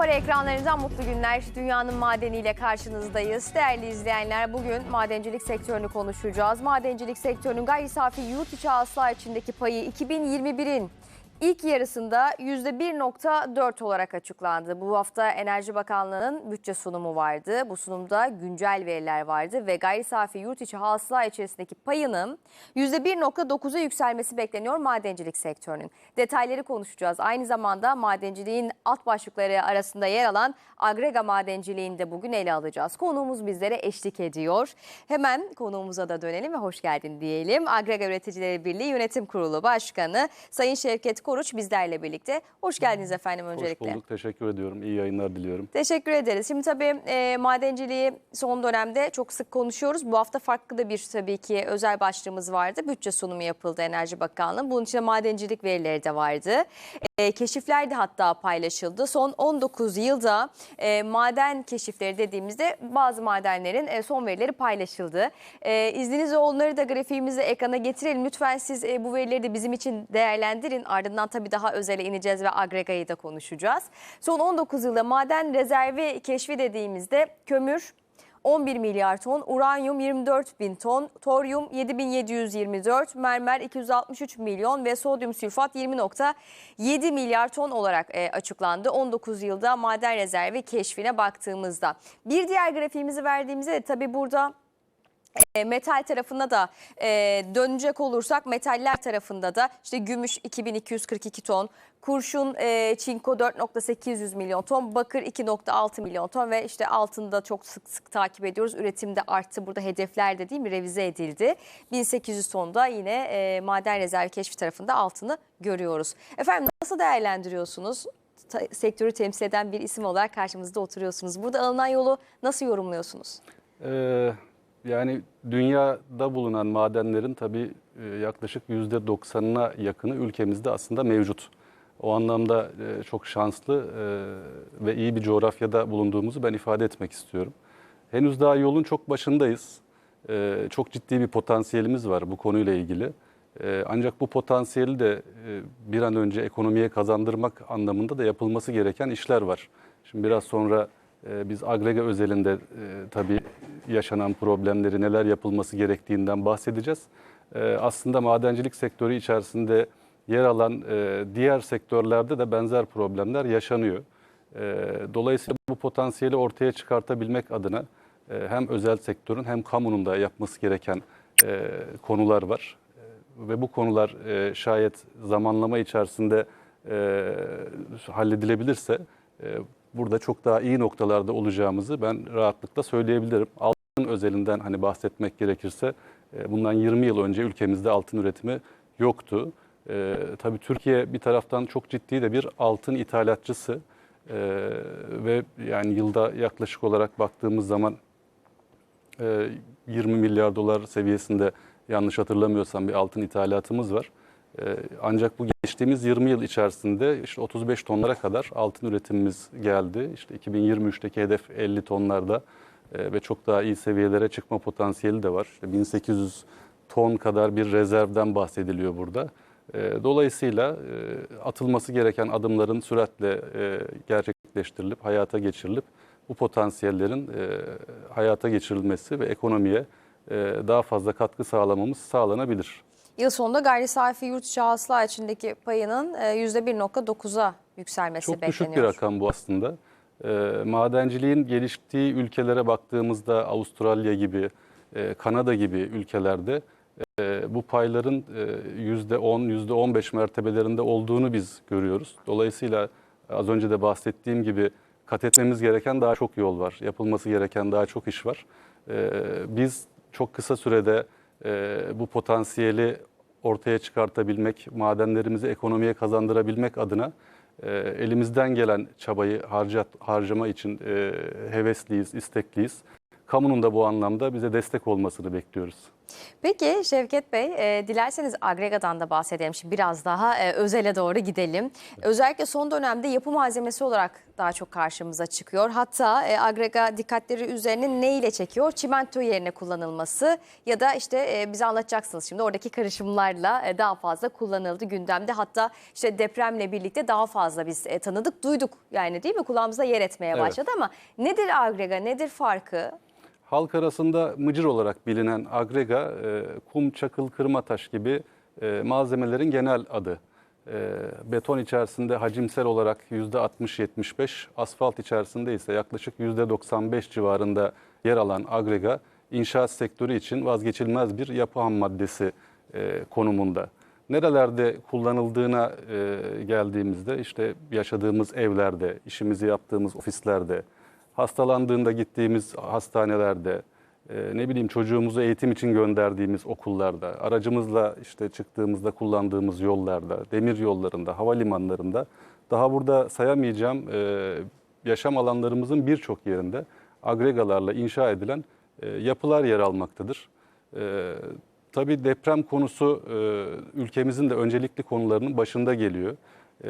Para ekranlarından mutlu günler. Dünyanın madeniyle karşınızdayız. Değerli izleyenler bugün madencilik sektörünü konuşacağız. Madencilik sektörünün gayri safi yurt içi hasıla içindeki payı 2021'in ilk yarısında %1.4 olarak açıklandı. Bu hafta Enerji Bakanlığı'nın bütçe sunumu vardı. Bu sunumda güncel veriler vardı ve gayri safi yurt içi hasıla içerisindeki payının %1.9'a yükselmesi bekleniyor madencilik sektörünün. Detayları konuşacağız. Aynı zamanda madenciliğin alt başlıkları arasında yer alan agrega madenciliğini de bugün ele alacağız. Konuğumuz bizlere eşlik ediyor. Hemen konuğumuza da dönelim ve hoş geldin diyelim. Agrega Üreticileri Birliği Yönetim Kurulu Başkanı Sayın Şevket Koruç bizlerle birlikte. Hoş geldiniz efendim öncelikle. Hoş bulduk. Teşekkür ediyorum. İyi yayınlar diliyorum. Teşekkür ederiz. Şimdi tabii e, madenciliği son dönemde çok sık konuşuyoruz. Bu hafta farklı da bir tabii ki özel başlığımız vardı. Bütçe sunumu yapıldı Enerji Bakanlığı. Bunun içinde madencilik verileri de vardı. E, keşifler de hatta paylaşıldı. Son 19 yılda e, maden keşifleri dediğimizde bazı madenlerin e, son verileri paylaşıldı. E, izninizle onları da grafiğimizi ekrana getirelim. Lütfen siz e, bu verileri de bizim için değerlendirin. Ardından tabii daha özele ineceğiz ve agregayı da konuşacağız. Son 19 yılda maden rezervi keşfi dediğimizde kömür 11 milyar ton, uranyum 24 bin ton, toryum 7724, mermer 263 milyon ve sodyum sülfat 20.7 milyar ton olarak e, açıklandı. 19 yılda maden rezervi keşfine baktığımızda. Bir diğer grafiğimizi verdiğimizde de tabii burada metal tarafına da e, dönecek olursak metaller tarafında da işte gümüş 2242 ton, kurşun e, çinko 4.800 milyon ton, bakır 2.6 milyon ton ve işte altında çok sık sık takip ediyoruz. Üretimde arttı. Burada hedefler de değil mi revize edildi. 1800 tonda yine e, maden rezervi keşfi tarafında altını görüyoruz. Efendim nasıl değerlendiriyorsunuz? Ta- sektörü temsil eden bir isim olarak karşımızda oturuyorsunuz. Burada alınan yolu nasıl yorumluyorsunuz? Ee, yani dünyada bulunan madenlerin tabii e, yaklaşık %90'ına yakını ülkemizde aslında mevcut. O anlamda e, çok şanslı e, ve iyi bir coğrafyada bulunduğumuzu ben ifade etmek istiyorum. Henüz daha yolun çok başındayız. Çok ciddi bir potansiyelimiz var bu konuyla ilgili. Ancak bu potansiyeli de bir an önce ekonomiye kazandırmak anlamında da yapılması gereken işler var. Şimdi biraz sonra biz agrega özelinde e, tabii yaşanan problemleri neler yapılması gerektiğinden bahsedeceğiz. E, Aslında madencilik sektörü içerisinde yer alan e, diğer sektörlerde de benzer problemler yaşanıyor. E, Dolayısıyla bu potansiyeli ortaya çıkartabilmek adına e, hem özel sektörün hem kamunun da yapması gereken konular var. Ve bu konular şayet zamanlama içerisinde halledilebilirse burada çok daha iyi noktalarda olacağımızı ben rahatlıkla söyleyebilirim. Altın özelinden hani bahsetmek gerekirse e, bundan 20 yıl önce ülkemizde altın üretimi yoktu. E, tabii Türkiye bir taraftan çok ciddi de bir altın ithalatçısı E, ve yani yılda yaklaşık olarak baktığımız zaman e, 20 milyar dolar seviyesinde yanlış hatırlamıyorsam bir altın ithalatımız var. E, Ancak bu geçtiğimiz 20 yıl içerisinde işte 35 tonlara kadar altın üretimimiz geldi. İşte 2023'teki hedef 50 tonlarda e, ve çok daha iyi seviyelere çıkma potansiyeli de var. İşte 1800 ton kadar bir rezervden bahsediliyor burada. E, Dolayısıyla e, atılması gereken adımların süratle e, gerçekleştirilip, hayata geçirilip bu potansiyellerin hayata geçirilmesi ve ekonomiye daha fazla katkı sağlamamız sağlanabilir. Yıl sonunda gayri safi yurt içi hasıla içindeki payının e, %1.9'a yükselmesi Çok bekleniyor. düşük bir rakam bu aslında. E, madenciliğin geliştiği ülkelere baktığımızda Avustralya gibi, e, Kanada gibi ülkelerde e, bu payların e, %10, %15 mertebelerinde olduğunu biz görüyoruz. Dolayısıyla az önce de bahsettiğim gibi kat etmemiz gereken daha çok yol var. Yapılması gereken daha çok iş var. E, biz çok kısa sürede e, bu potansiyeli ortaya çıkartabilmek, madenlerimizi ekonomiye kazandırabilmek adına e, elimizden gelen çabayı harcat, harcama için e, hevesliyiz, istekliyiz. Kamunun da bu anlamda bize destek olmasını bekliyoruz. Peki Şevket Bey, e, dilerseniz agregadan da bahsedelim. Şimdi biraz daha e, özele doğru gidelim. Özellikle son dönemde yapı malzemesi olarak daha çok karşımıza çıkıyor. Hatta e, agrega dikkatleri üzerine ne ile çekiyor? Çimento yerine kullanılması ya da işte e, bize anlatacaksınız şimdi oradaki karışımlarla e, daha fazla kullanıldı gündemde. Hatta işte depremle birlikte daha fazla biz e, tanıdık, duyduk yani değil mi? Kulağımızda yer etmeye başladı ama nedir agrega, nedir farkı? Halk arasında mıcır olarak bilinen agrega, e, kum, çakıl, kırma taş gibi e, malzemelerin genel adı. E, beton içerisinde hacimsel olarak %60-75, asfalt içerisinde ise yaklaşık %95 civarında yer alan agrega, inşaat sektörü için vazgeçilmez bir yapı ham maddesi e, konumunda. Nerelerde kullanıldığına e, geldiğimizde işte yaşadığımız evlerde, işimizi yaptığımız ofislerde, hastalandığında gittiğimiz hastanelerde, e, ne bileyim çocuğumuzu eğitim için gönderdiğimiz okullarda, aracımızla işte çıktığımızda kullandığımız yollarda, demir yollarında, havalimanlarında, daha burada sayamayacağım e, yaşam alanlarımızın birçok yerinde agregalarla inşa edilen e, yapılar yer almaktadır. E, Tabii deprem konusu ülkemizin de öncelikli konularının başında geliyor.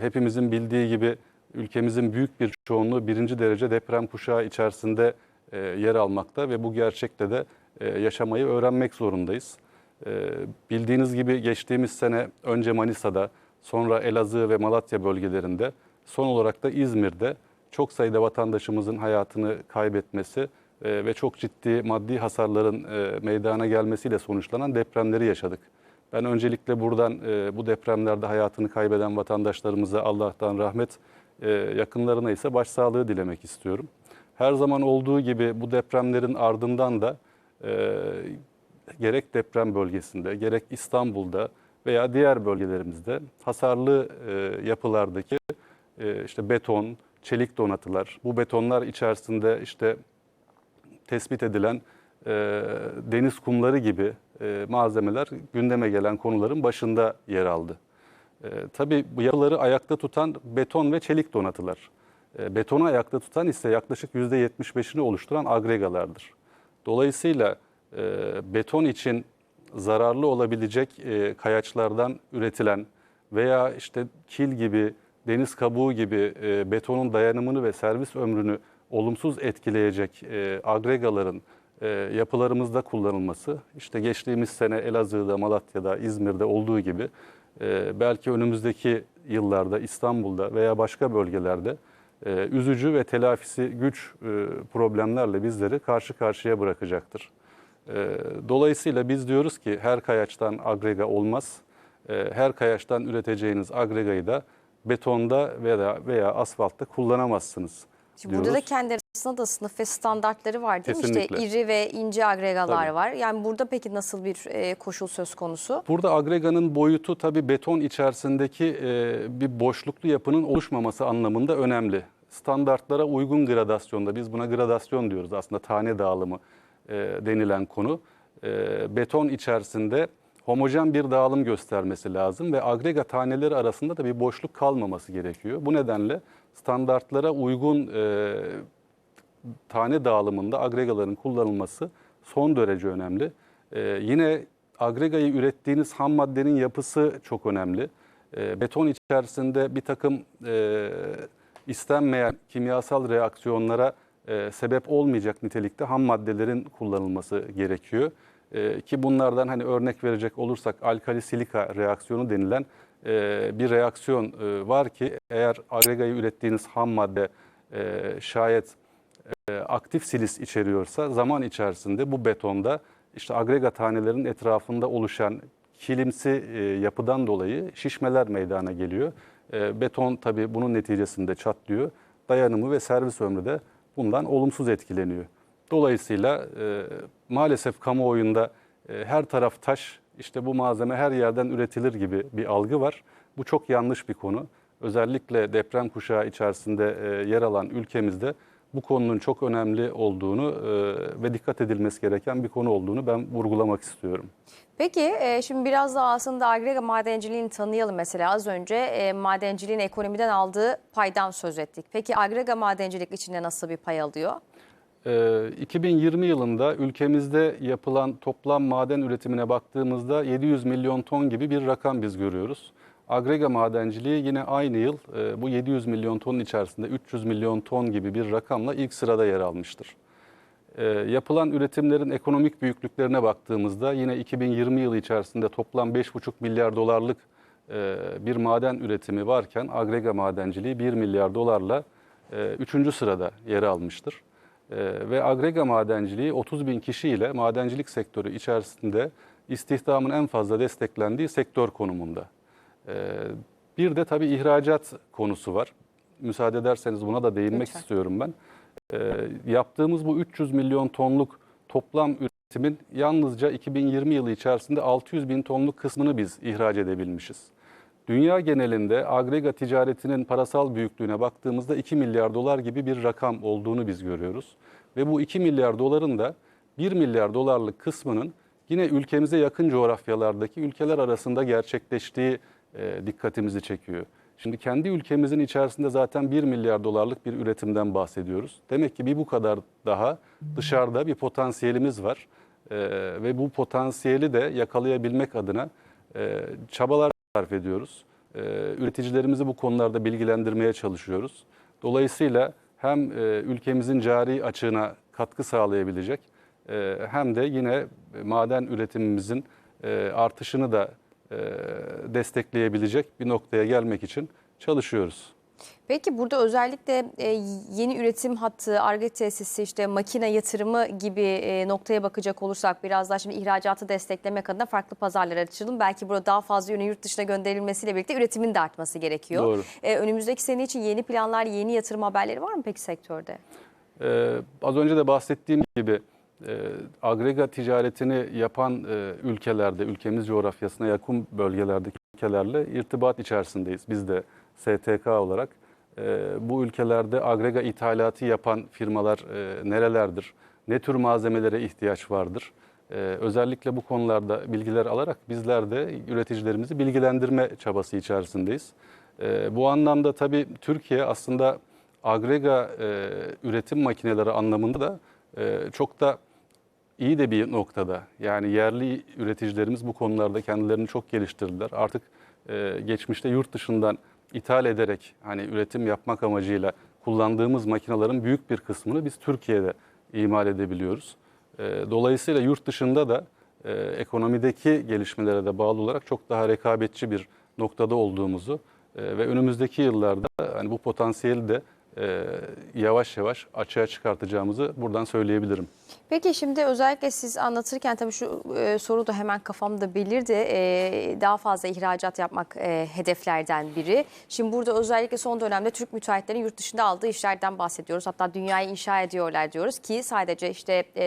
Hepimizin bildiği gibi ülkemizin büyük bir çoğunluğu birinci derece deprem kuşağı içerisinde e, yer almakta ve bu gerçekte de e, yaşamayı öğrenmek zorundayız. E, bildiğiniz gibi geçtiğimiz sene önce Manisa'da, sonra Elazığ ve Malatya bölgelerinde, son olarak da İzmir'de çok sayıda vatandaşımızın hayatını kaybetmesi e, ve çok ciddi maddi hasarların e, meydana gelmesiyle sonuçlanan depremleri yaşadık. Ben öncelikle buradan e, bu depremlerde hayatını kaybeden vatandaşlarımıza Allah'tan rahmet, yakınlarına ise başsağlığı dilemek istiyorum. Her zaman olduğu gibi bu depremlerin ardından da e, gerek deprem bölgesinde, gerek İstanbul'da veya diğer bölgelerimizde hasarlı e, yapılardaki e, işte beton, çelik donatılar, bu betonlar içerisinde işte tespit edilen e, deniz kumları gibi e, malzemeler gündeme gelen konuların başında yer aldı. E, tabii bu yapıları ayakta tutan beton ve çelik donatılar. E, betonu ayakta tutan ise yaklaşık %75'ini oluşturan agregalardır. Dolayısıyla e, beton için zararlı olabilecek e, kayaçlardan üretilen veya işte kil gibi, deniz kabuğu gibi e, betonun dayanımını ve servis ömrünü olumsuz etkileyecek e, agregaların yapılarımızda kullanılması, işte geçtiğimiz sene Elazığ'da, Malatya'da, İzmir'de olduğu gibi e, belki önümüzdeki yıllarda İstanbul'da veya başka bölgelerde e, üzücü ve telafisi güç e, problemlerle bizleri karşı karşıya bırakacaktır. E, Dolayısıyla biz diyoruz ki her kayaçtan agrega olmaz. E, Her kayaçtan üreteceğiniz agregayı da betonda veya veya asfaltta kullanamazsınız. Şimdi burada da kendi arasında da sınıf ve standartları var değil mi? Kesinlikle. İşte iri ve ince agregalar Tabii. var. Yani burada peki nasıl bir e, koşul söz konusu? Burada agreganın boyutu tabii beton içerisindeki e, bir boşluklu yapının oluşmaması anlamında önemli. Standartlara uygun gradasyonda, biz buna gradasyon diyoruz aslında tane dağılımı e, denilen konu. E, beton içerisinde homojen bir dağılım göstermesi lazım ve agrega taneleri arasında da bir boşluk kalmaması gerekiyor. Bu nedenle standartlara uygun e, tane dağılımında agregaların kullanılması son derece önemli. Ee, yine agregayı ürettiğiniz ham maddenin yapısı çok önemli. Ee, beton içerisinde bir takım e, istenmeyen kimyasal reaksiyonlara e, sebep olmayacak nitelikte ham maddelerin kullanılması gerekiyor. Ee, ki bunlardan hani örnek verecek olursak alkali silika reaksiyonu denilen e, bir reaksiyon e, var ki eğer agregayı ürettiğiniz ham madde e, şayet e, aktif silis içeriyorsa zaman içerisinde bu betonda işte agrega tanelerin etrafında oluşan kilimsi e, yapıdan dolayı şişmeler meydana geliyor. E, beton tabii bunun neticesinde çatlıyor. Dayanımı ve servis ömrü de bundan olumsuz etkileniyor. Dolayısıyla e, maalesef kamuoyunda e, her taraf taş, işte bu malzeme her yerden üretilir gibi bir algı var. Bu çok yanlış bir konu. Özellikle deprem kuşağı içerisinde e, yer alan ülkemizde bu konunun çok önemli olduğunu e, ve dikkat edilmesi gereken bir konu olduğunu ben vurgulamak istiyorum. Peki e, şimdi biraz da aslında agrega madenciliğini tanıyalım mesela. Az önce e, madenciliğin ekonomiden aldığı paydan söz ettik. Peki agrega madencilik içinde nasıl bir pay alıyor? Ee, 2020 yılında ülkemizde yapılan toplam maden üretimine baktığımızda 700 milyon ton gibi bir rakam biz görüyoruz. Agrega madenciliği yine aynı yıl e, bu 700 milyon tonun içerisinde 300 milyon ton gibi bir rakamla ilk sırada yer almıştır. E, yapılan üretimlerin ekonomik büyüklüklerine baktığımızda yine 2020 yılı içerisinde toplam 5,5 milyar dolarlık e, bir maden üretimi varken agrega madenciliği 1 milyar dolarla 3. sırada yer almıştır. Ve agrega madenciliği 30 bin kişiyle madencilik sektörü içerisinde istihdamın en fazla desteklendiği sektör konumunda. E, bir de tabii ihracat konusu var. Müsaade ederseniz buna da değinmek Lütfen. istiyorum ben. E, yaptığımız bu 300 milyon tonluk toplam üretimin yalnızca 2020 yılı içerisinde 600 bin tonluk kısmını biz ihraç edebilmişiz. Dünya genelinde agrega ticaretinin parasal büyüklüğüne baktığımızda 2 milyar dolar gibi bir rakam olduğunu biz görüyoruz. Ve bu 2 milyar doların da 1 milyar dolarlık kısmının yine ülkemize yakın coğrafyalardaki ülkeler arasında gerçekleştiği e, dikkatimizi çekiyor. Şimdi kendi ülkemizin içerisinde zaten 1 milyar dolarlık bir üretimden bahsediyoruz. Demek ki bir bu kadar daha dışarıda bir potansiyelimiz var. E, ve bu potansiyeli de yakalayabilmek adına e, çabalar sarf ediyoruz. Ee, üreticilerimizi bu konularda bilgilendirmeye çalışıyoruz. Dolayısıyla hem e, ülkemizin cari açığına katkı sağlayabilecek e, hem de yine maden üretimimizin e, artışını da e, destekleyebilecek bir noktaya gelmek için çalışıyoruz. Peki burada özellikle e, yeni üretim hattı, ARGE tesisi, işte makine yatırımı gibi e, noktaya bakacak olursak biraz daha şimdi ihracatı desteklemek adına farklı pazarlara açılım. Belki burada daha fazla ürün yurt dışına gönderilmesiyle birlikte üretimin de artması gerekiyor. Doğru. E, önümüzdeki sene için yeni planlar, yeni yatırım haberleri var mı peki sektörde? Ee, az önce de bahsettiğim gibi e, agrega ticaretini yapan e, ülkelerde, ülkemiz coğrafyasına yakın bölgelerdeki ülkelerle irtibat içerisindeyiz. Biz de STK olarak e, bu ülkelerde agrega ithalatı yapan firmalar e, nerelerdir, ne tür malzemelere ihtiyaç vardır? E, özellikle bu konularda bilgiler alarak bizler de üreticilerimizi bilgilendirme çabası içerisindeyiz. E, bu anlamda tabii Türkiye aslında agrega e, üretim makineleri anlamında da e, çok da iyi de bir noktada. Yani yerli üreticilerimiz bu konularda kendilerini çok geliştirdiler. Artık e, geçmişte yurt dışından ithal ederek hani üretim yapmak amacıyla kullandığımız makinelerin büyük bir kısmını biz Türkiye'de imal edebiliyoruz. E, dolayısıyla yurt dışında da e, ekonomideki gelişmelere de bağlı olarak çok daha rekabetçi bir noktada olduğumuzu e, ve önümüzdeki yıllarda hani bu potansiyeli de e, yavaş yavaş açığa çıkartacağımızı buradan söyleyebilirim. Peki şimdi özellikle siz anlatırken tabii şu e, soru da hemen kafamda belirdi. E, daha fazla ihracat yapmak e, hedeflerden biri. Şimdi burada özellikle son dönemde Türk müteahhitlerin yurt dışında aldığı işlerden bahsediyoruz. Hatta dünyayı inşa ediyorlar diyoruz ki sadece işte e,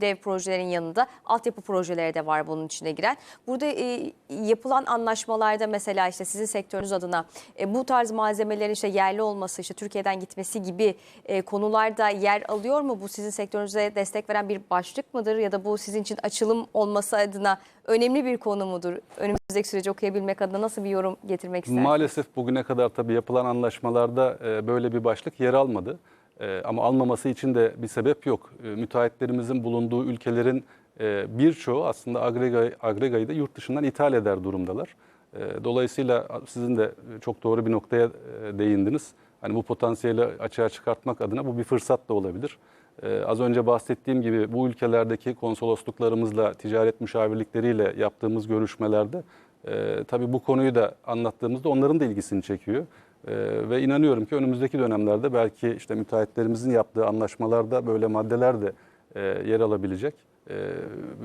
dev projelerin yanında altyapı projeleri de var bunun içine giren. Burada e, yapılan anlaşmalarda mesela işte sizin sektörünüz adına e, bu tarz malzemelerin işte yerli olması, işte Türkiye'den gitmesi gibi e, konularda yer alıyor mu? Bu sizin sektörünüze destek veren bir başlık mıdır ya da bu sizin için açılım olması adına önemli bir konu mudur? Önümüzdeki süreci okuyabilmek adına nasıl bir yorum getirmek istersiniz? Maalesef bugüne kadar tabii yapılan anlaşmalarda e, böyle bir başlık yer almadı. E, Ama almaması için de bir sebep yok. E, Müteahhitlerimizin bulunduğu ülkelerin e, birçoğu aslında agrega, agregayı da yurt dışından ithal eder durumdalar. E, Dolayısıyla sizin de çok doğru bir noktaya e, değindiniz. Hani bu potansiyeli açığa çıkartmak adına bu bir fırsat da olabilir. Ee, az önce bahsettiğim gibi bu ülkelerdeki konsolosluklarımızla, ticaret müşavirlikleriyle yaptığımız görüşmelerde e, tabii bu konuyu da anlattığımızda onların da ilgisini çekiyor. E, ve inanıyorum ki önümüzdeki dönemlerde belki işte müteahhitlerimizin yaptığı anlaşmalarda böyle maddeler de e, yer alabilecek. E,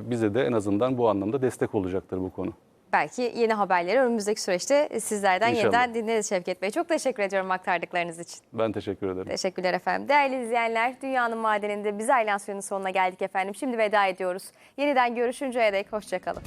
bize de en azından bu anlamda destek olacaktır bu konu. Belki yeni haberleri önümüzdeki süreçte sizlerden İnşallah. yeniden dinleriz Şevket Bey. Çok teşekkür ediyorum aktardıklarınız için. Ben teşekkür ederim. Teşekkürler efendim. Değerli izleyenler, Dünyanın Madeninde biz Aylan Suyu'nun sonuna geldik efendim. Şimdi veda ediyoruz. Yeniden görüşünceye dek hoşçakalın.